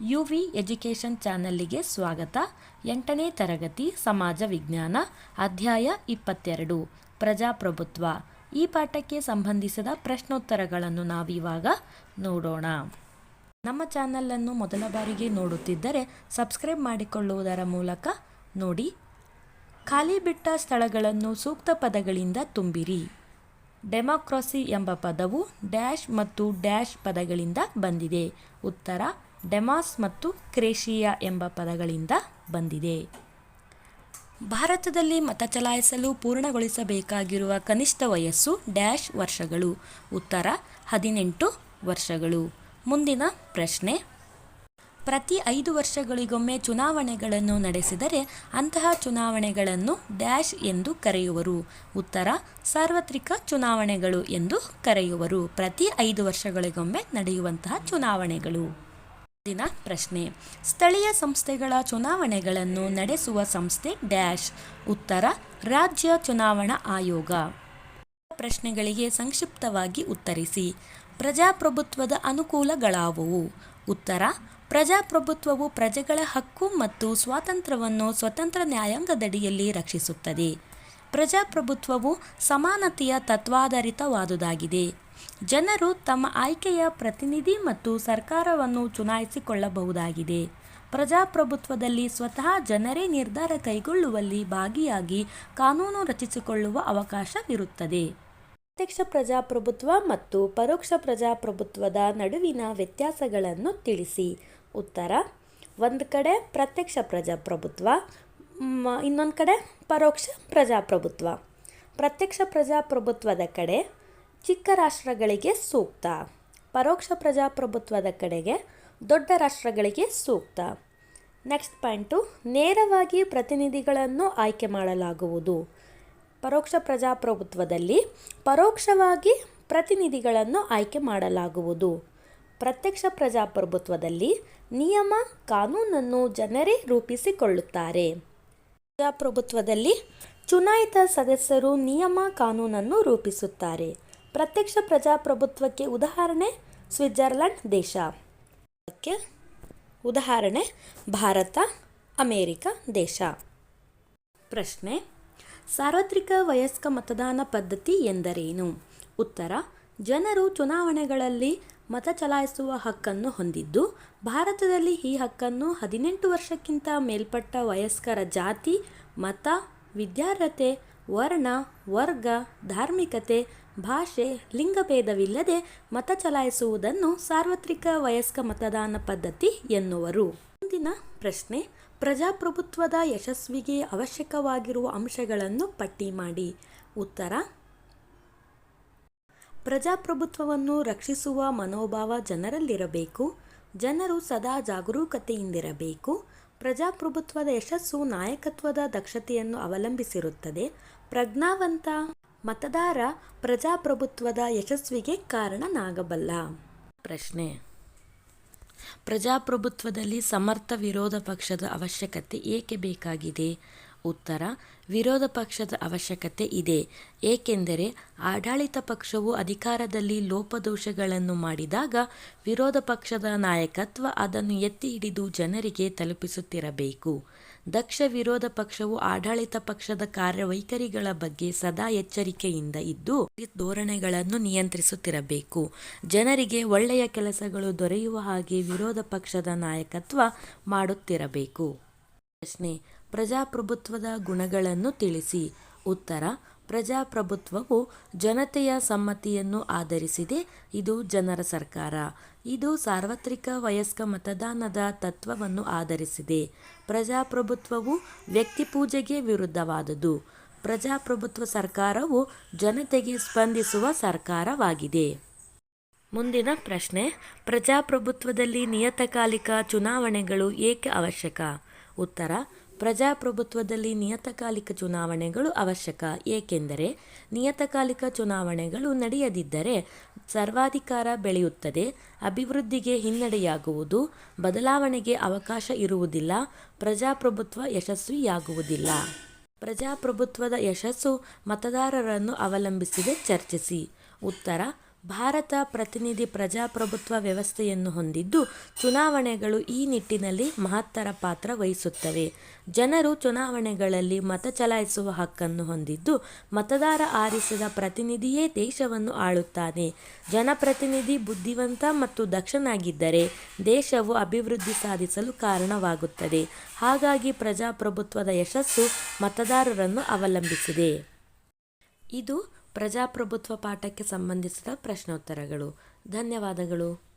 You V education ಚಾನಲ್ಲಿಗೆ ಸ್ವಾಗತ. ಎಂಟನೇ ತರಗತಿ ಸಮಾಜ ವಿಜ್ಞಾನ, ಅಧ್ಯಾಯ ಇಪ್ಪತ್ತೆರಡು, ಪ್ರಜಾಪ್ರಭುತ್ವ. ಈ ಪಾಠಕ್ಕೆ ಸಂಬಂಧಿಸಿದ ಪ್ರಶ್ನೋತ್ತರಗಳನ್ನು ನಾವಿವಾಗ ನೋಡೋಣ. ನಮ್ಮ ಚಾನಲನ್ನು ಮೊದಲ ಬಾರಿಗೆ ನೋಡುತ್ತಿದ್ದರೆ ಸಬ್ಸ್ಕ್ರೈಬ್ ಮಾಡಿಕೊಳ್ಳುವುದರ ಮೂಲಕ ನೋಡಿ. ಖಾಲಿ ಬಿಟ್ಟ ಸ್ಥಳಗಳನ್ನು ಸೂಕ್ತ ಪದಗಳಿಂದ ತುಂಬಿರಿ. ಡೆಮಾಕ್ರಸಿ ಎಂಬ ಪದವು ಡ್ಯಾಶ್ ಮತ್ತು ಡ್ಯಾಶ್ ಪದಗಳಿಂದ ಬಂದಿದೆ. ಉತ್ತರ ಡೆಮಾಸ್ ಮತ್ತು ಕ್ರೇಷಿಯಾ ಎಂಬ ಪದಗಳಿಂದ ಬಂದಿದೆ. ಭಾರತದಲ್ಲಿ ಮತ ಚಲಾಯಿಸಲು ಪೂರ್ಣಗೊಳಿಸಬೇಕಾಗಿರುವ ಕನಿಷ್ಠ ವಯಸ್ಸು ಡ್ಯಾಶ್ ವರ್ಷಗಳು, ಉತ್ತರ ಹದಿನೆಂಟು ವರ್ಷಗಳು. ಮುಂದಿನ ಪ್ರಶ್ನೆ. ಪ್ರತಿ ಐದು ವರ್ಷಗಳಿಗೊಮ್ಮೆ ಚುನಾವಣೆಗಳನ್ನು ನಡೆಸಿದರೆ ಅಂತಹ ಚುನಾವಣೆಗಳನ್ನು ಡ್ಯಾಶ್ ಎಂದು ಕರೆಯುವರು, ಉತ್ತರ ಸಾರ್ವತ್ರಿಕ ಚುನಾವಣೆಗಳು ಎಂದು ಕರೆಯುವರು. ಪ್ರತಿ ಐದು ವರ್ಷಗಳಿಗೊಮ್ಮೆ ನಡೆಯುವಂತಹ ಚುನಾವಣೆಗಳು. ಮುಂದಿನ ಪ್ರಶ್ನೆ. ಸ್ಥಳೀಯ ಸಂಸ್ಥೆಗಳ ಚುನಾವಣೆಗಳನ್ನು ನಡೆಸುವ ಸಂಸ್ಥೆ ಡ್ಯಾಶ್. ಉತ್ತರ, ರಾಜ್ಯ ಚುನಾವಣಾ ಆಯೋಗ. ಪ್ರಶ್ನೆಗಳಿಗೆ ಸಂಕ್ಷಿಪ್ತವಾಗಿ ಉತ್ತರಿಸಿ. ಪ್ರಜಾಪ್ರಭುತ್ವದ ಅನುಕೂಲಗಳಾವುವು? ಉತ್ತರ, ಪ್ರಜಾಪ್ರಭುತ್ವವು ಪ್ರಜೆಗಳ ಹಕ್ಕು ಮತ್ತು ಸ್ವಾತಂತ್ರ್ಯವನ್ನು ಸ್ವತಂತ್ರ ನ್ಯಾಯಾಂಗದಡಿಯಲ್ಲಿ ರಕ್ಷಿಸುತ್ತದೆ. ಪ್ರಜಾಪ್ರಭುತ್ವವು ಸಮಾನತೆಯ ತತ್ವಾಧಾರಿತವಾದುದಾಗಿದೆ. ಜನರು ತಮ್ಮ ಆಯ್ಕೆಯ ಪ್ರತಿನಿಧಿ ಮತ್ತು ಸರ್ಕಾರವನ್ನು ಚುನಾಯಿಸಿಕೊಳ್ಳಬಹುದಾಗಿದೆ. ಪ್ರಜಾಪ್ರಭುತ್ವದಲ್ಲಿ ಸ್ವತಃ ಜನರೇ ನಿರ್ಧಾರ ಕೈಗೊಳ್ಳುವಲ್ಲಿ ಭಾಗಿಯಾಗಿ ಕಾನೂನು ರಚಿಸಿಕೊಳ್ಳುವ ಅವಕಾಶವಿರುತ್ತದೆ. ಪ್ರತ್ಯಕ್ಷ ಪ್ರಜಾಪ್ರಭುತ್ವ ಮತ್ತು ಪರೋಕ್ಷ ಪ್ರಜಾಪ್ರಭುತ್ವದ ನಡುವಿನ ವ್ಯತ್ಯಾಸಗಳನ್ನು ತಿಳಿಸಿ. ಉತ್ತರ, ಒಂದು ಕಡೆ ಪ್ರತ್ಯಕ್ಷ ಪ್ರಜಾಪ್ರಭುತ್ವ ಇನ್ನೊಂದು ಕಡೆ ಪರೋಕ್ಷ ಪ್ರಜಾಪ್ರಭುತ್ವ. ಪ್ರತ್ಯಕ್ಷ ಪ್ರಜಾಪ್ರಭುತ್ವದ ಕಡೆ ಚಿಕ್ಕ ರಾಷ್ಟ್ರಗಳಿಗೆ ಸೂಕ್ತ. ಪರೋಕ್ಷ ಪ್ರಜಾಪ್ರಭುತ್ವದ ಕಡೆಗೆ ದೊಡ್ಡ ರಾಷ್ಟ್ರಗಳಿಗೆ ಸೂಕ್ತ. ನೆಕ್ಸ್ಟ್ ಪಾಯಿಂಟು ನೇರವಾಗಿ ಪ್ರತಿನಿಧಿಗಳನ್ನು ಆಯ್ಕೆ ಮಾಡಲಾಗುವುದು. ಪರೋಕ್ಷ ಪ್ರಜಾಪ್ರಭುತ್ವದಲ್ಲಿ ಪರೋಕ್ಷವಾಗಿ ಪ್ರತಿನಿಧಿಗಳನ್ನು ಆಯ್ಕೆ ಮಾಡಲಾಗುವುದು. ಪ್ರತ್ಯಕ್ಷ ಪ್ರಜಾಪ್ರಭುತ್ವದಲ್ಲಿ ನಿಯಮ, ಕಾನೂನನ್ನು ಜನರೇ ರೂಪಿಸಿಕೊಳ್ಳುತ್ತಾರೆ. ಪ್ರಜಾಪ್ರಭುತ್ವದಲ್ಲಿ ಚುನಾಯಿತ ಸದಸ್ಯರು ನಿಯಮ, ಕಾನೂನನ್ನು ರೂಪಿಸುತ್ತಾರೆ. ಪ್ರತ್ಯಕ್ಷ ಪ್ರಜಾಪ್ರಭುತ್ವಕ್ಕೆ ಉದಾಹರಣೆ, ಸ್ವಿಟ್ಜರ್ಲೆಂಡ್ ದೇಶ. ಅದಕ್ಕೆ ಉದಾಹರಣೆ, ಭಾರತ, ಅಮೇರಿಕ ದೇಶ. ಪ್ರಶ್ನೆ, ಸಾರ್ವತ್ರಿಕ ವಯಸ್ಕ ಮತದಾನ ಪದ್ಧತಿ ಎಂದರೇನು? ಉತ್ತರ, ಜನರು ಚುನಾವಣೆಗಳಲ್ಲಿ ಮತ ಚಲಾಯಿಸುವ ಹಕ್ಕನ್ನು ಹೊಂದಿದ್ದು, ಭಾರತದಲ್ಲಿ ಈ ಹಕ್ಕನ್ನು ಹದಿನೆಂಟು ವರ್ಷಕ್ಕಿಂತ ಮೇಲ್ಪಟ್ಟ ವಯಸ್ಕರ ಜಾತಿ, ಮತ, ವಿದ್ಯಾರ್ಹತೆ, ವರ್ಣ, ವರ್ಗ, ಧಾರ್ಮಿಕತೆ ಭಾಷೆ ಲಿಂಗಭೇದವಿಲ್ಲದೆ ಮತ ಚಲಾಯಿಸುವುದನ್ನು ಸಾರ್ವತ್ರಿಕ ವಯಸ್ಕ ಮತದಾನ ಪದ್ಧತಿ ಎನ್ನುವರು. ಮುಂದಿನ ಪ್ರಶ್ನೆ, ಪ್ರಜಾಪ್ರಭುತ್ವದ ಯಶಸ್ವಿಗೆ ಅವಶ್ಯಕವಾಗಿರುವ ಅಂಶಗಳನ್ನು ಪಟ್ಟಿ ಮಾಡಿ. ಉತ್ತರ, ಪ್ರಜಾಪ್ರಭುತ್ವವನ್ನು ರಕ್ಷಿಸುವ ಮನೋಭಾವ ಜನರಲ್ಲಿರಬೇಕು. ಜನರು ಸದಾ ಜಾಗರೂಕತೆಯಿಂದಿರಬೇಕು. ಪ್ರಜಾಪ್ರಭುತ್ವದ ಯಶಸ್ಸು ನಾಯಕತ್ವದ ದಕ್ಷತೆಯನ್ನು ಅವಲಂಬಿಸಿರುತ್ತದೆ. ಪ್ರಜ್ಞಾವಂತ ಮತದಾರ ಪ್ರಜಾಪ್ರಭುತ್ವದ ಯಶಸ್ವಿಗೆ ಕಾರಣನಾಗಬಲ್ಲ. ಪ್ರಶ್ನೆ. ಪ್ರಜಾಪ್ರಭುತ್ವದಲ್ಲಿ ಸಮರ್ಥ ವಿರೋಧ ಪಕ್ಷದ ಅವಶ್ಯಕತೆ ಏಕೆ ಬೇಕಾಗಿದೆ? ಉತ್ತರ, ವಿರೋಧ ಪಕ್ಷದ ಅವಶ್ಯಕತೆ ಇದೆ. ಏಕೆಂದರೆ ಆಡಳಿತ ಪಕ್ಷವು ಅಧಿಕಾರದಲ್ಲಿ ಲೋಪದೋಷಗಳನ್ನು ಮಾಡಿದಾಗ ವಿರೋಧ ಪಕ್ಷದ ನಾಯಕತ್ವ ಅದನ್ನು ಎತ್ತಿ ಹಿಡಿದು ಜನರಿಗೆ ತಲುಪಿಸುತ್ತಿರಬೇಕು. ದಕ್ಷ ವಿರೋಧ ಪಕ್ಷವು ಆಡಳಿತ ಪಕ್ಷದ ಕಾರ್ಯವೈಖರಿಗಳ ಬಗ್ಗೆ ಸದಾ ಎಚ್ಚರಿಕೆಯಿಂದ ಇದ್ದು ಧೋರಣೆಗಳನ್ನು ನಿಯಂತ್ರಿಸುತ್ತಿರಬೇಕು. ಜನರಿಗೆ ಒಳ್ಳೆಯ ಕೆಲಸಗಳು ದೊರೆಯುವ ಹಾಗೆ ವಿರೋಧ ಪಕ್ಷದ ನಾಯಕತ್ವ ಮಾಡುತ್ತಿರಬೇಕು. ಪ್ರಶ್ನೆ ಪ್ರಜಾಪ್ರಭುತ್ವದ ಗುಣಗಳನ್ನು ತಿಳಿಸಿ. ಉತ್ತರ, ಪ್ರಜಾಪ್ರಭುತ್ವವು ಜನತೆಯ ಸಮ್ಮತಿಯನ್ನು ಆಧರಿಸಿದೆ. ಇದು ಜನರ ಸರ್ಕಾರ. ಇದು ಸಾರ್ವತ್ರಿಕ ವಯಸ್ಕ ಮತದಾನದ ತತ್ವವನ್ನು ಆಧರಿಸಿದೆ. ಪ್ರಜಾಪ್ರಭುತ್ವವು ವ್ಯಕ್ತಿ ಪೂಜೆಗೆ ವಿರುದ್ಧವಾದುದು. ಪ್ರಜಾಪ್ರಭುತ್ವ ಸರ್ಕಾರವು ಜನತೆಗೆ ಸ್ಪಂದಿಸುವ ಸರ್ಕಾರವಾಗಿದೆ. ಮುಂದಿನ ಪ್ರಶ್ನೆ, ಪ್ರಜಾಪ್ರಭುತ್ವದಲ್ಲಿ ನಿಯತಕಾಲಿಕ ಚುನಾವಣೆಗಳು ಏಕೆ ಅವಶ್ಯಕ? ಉತ್ತರ ಪ್ರಜಾಪ್ರಭುತ್ವದಲ್ಲಿ ನಿಯತಕಾಲಿಕ ಚುನಾವಣೆಗಳು ಅವಶ್ಯಕ, ಏಕೆಂದರೆ ನಿಯತಕಾಲಿಕ ಚುನಾವಣೆಗಳು ನಡೆಯದಿದ್ದರೆ ಸರ್ವಾಧಿಕಾರ ಬೆಳೆಯುತ್ತದೆ, ಅಭಿವೃದ್ಧಿಗೆ ಹಿನ್ನಡೆಯಾಗುವುದು, ಬದಲಾವಣೆಗೆ ಅವಕಾಶ ಇರುವುದಿಲ್ಲ, ಪ್ರಜಾಪ್ರಭುತ್ವ ಯಶಸ್ವಿಯಾಗುವುದಿಲ್ಲ. ಪ್ರಜಾಪ್ರಭುತ್ವದ ಯಶಸ್ಸು ಮತದಾರರನ್ನು ಅವಲಂಬಿಸಿದೆ, ಚರ್ಚಿಸಿ. ಉತ್ತರ ಭಾರತ ಪ್ರತಿನಿಧಿ ಪ್ರಜಾಪ್ರಭುತ್ವ ವ್ಯವಸ್ಥೆಯನ್ನು ಹೊಂದಿದ್ದು, ಚುನಾವಣೆಗಳು ಈ ನಿಟ್ಟಿನಲ್ಲಿ ಮಹತ್ತರ ಪಾತ್ರ ವಹಿಸುತ್ತವೆ. ಜನರು ಚುನಾವಣೆಗಳಲ್ಲಿ ಮತ ಚಲಾಯಿಸುವ ಹಕ್ಕನ್ನು ಹೊಂದಿದ್ದು, ಮತದಾರ ಆರಿಸಿದ ಪ್ರತಿನಿಧಿಯೇ ದೇಶವನ್ನು ಆಳುತ್ತಾನೆ. ಜನಪ್ರತಿನಿಧಿ ಬುದ್ಧಿವಂತ ಮತ್ತು ದಕ್ಷನಾಗಿದ್ದರೆ ದೇಶವು ಅಭಿವೃದ್ಧಿ ಸಾಧಿಸಲು ಕಾರಣವಾಗುತ್ತದೆ. ಹಾಗಾಗಿ ಪ್ರಜಾಪ್ರಭುತ್ವದ ಯಶಸ್ಸು ಮತದಾರರನ್ನು ಅವಲಂಬಿಸಿದೆ. ಇದು ಪ್ರಜಾಪ್ರಭುತ್ವ ಪಾಠಕ್ಕೆ ಸಂಬಂಧಿಸಿದ ಪ್ರಶ್ನೋತ್ತರಗಳು. ಧನ್ಯವಾದಗಳು.